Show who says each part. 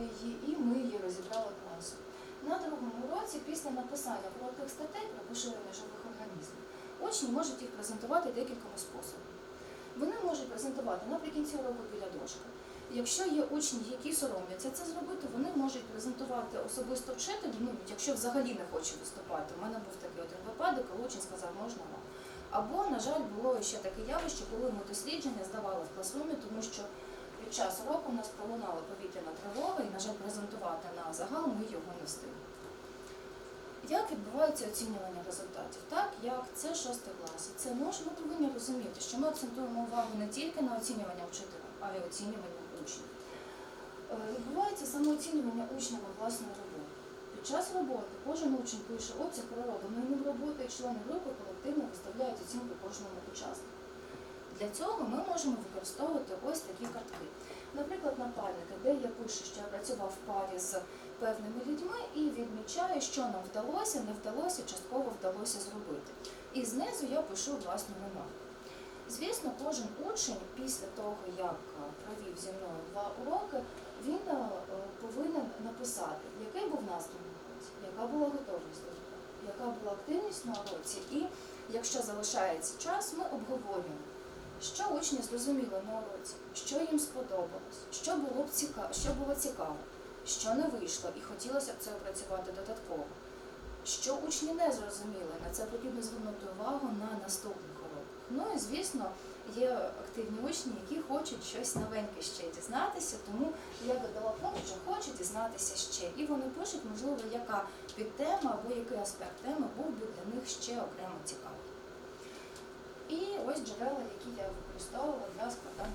Speaker 1: її, і ми її розібрали класом. На другому уроці, після написання коротких статей про поширення живих організмів, учні можуть їх презентувати декількома способами. Вони можуть презентувати наприкінці уроку біля дошки. Якщо є учні, які соромляться це зробити, вони можуть презентувати особисто вчителю, ну, якщо взагалі не хоче виступати. У мене був такий один випадок, коли учень сказав, можна вам. Або, на жаль, було ще таке явище, коли ми дослідження здавали в класрумі, тому що під час уроку у нас пролунала повітряна тривога, і, на жаль, презентувати на загал ми його не встигли. Як відбувається оцінювання результатів? Так, як це шостий клас. Це ж ми повинні розуміти, що ми акцентуємо увагу не тільки на оцінювання вчителя, а й оцінювання учнів. Е, Відбувається самооцінювання учнями власної роботи. Під час роботи кожен учень пише оцінку проробленої ним роботи, і члени групи колективно виставляють оцінку кожному учаснику. Для цього ми можемо використовувати ось такі картки. Наприклад, напальники, де я пишу, що я працював в парі з певними людьми і відмічаю, що нам вдалося, не вдалося, частково вдалося зробити. І знизу я пишу власну ремарку. Звісно, кожен учень після того, як провів зі мною два уроки, він е, повинен написати, який був настрій на уроці, яка була готовність до уроку, яка була активність на уроці. І якщо залишається час, ми обговорюємо, що учні зрозуміли на уроці, що їм сподобалось, що було б цікаво, що було цікаво, що не вийшло, і хотілося б це опрацювати додатково. Що учні не зрозуміли, на це потрібно звернути увагу на наступних уроках. Ну і звісно, є активні учні, які хочуть щось новеньке ще дізнатися, тому я додала пункт, що хочуть дізнатися ще. І вони пишуть, можливо, яка підтема або який аспект теми був би для них ще окремо цікавий. Ось джерела, які я використовувала для складання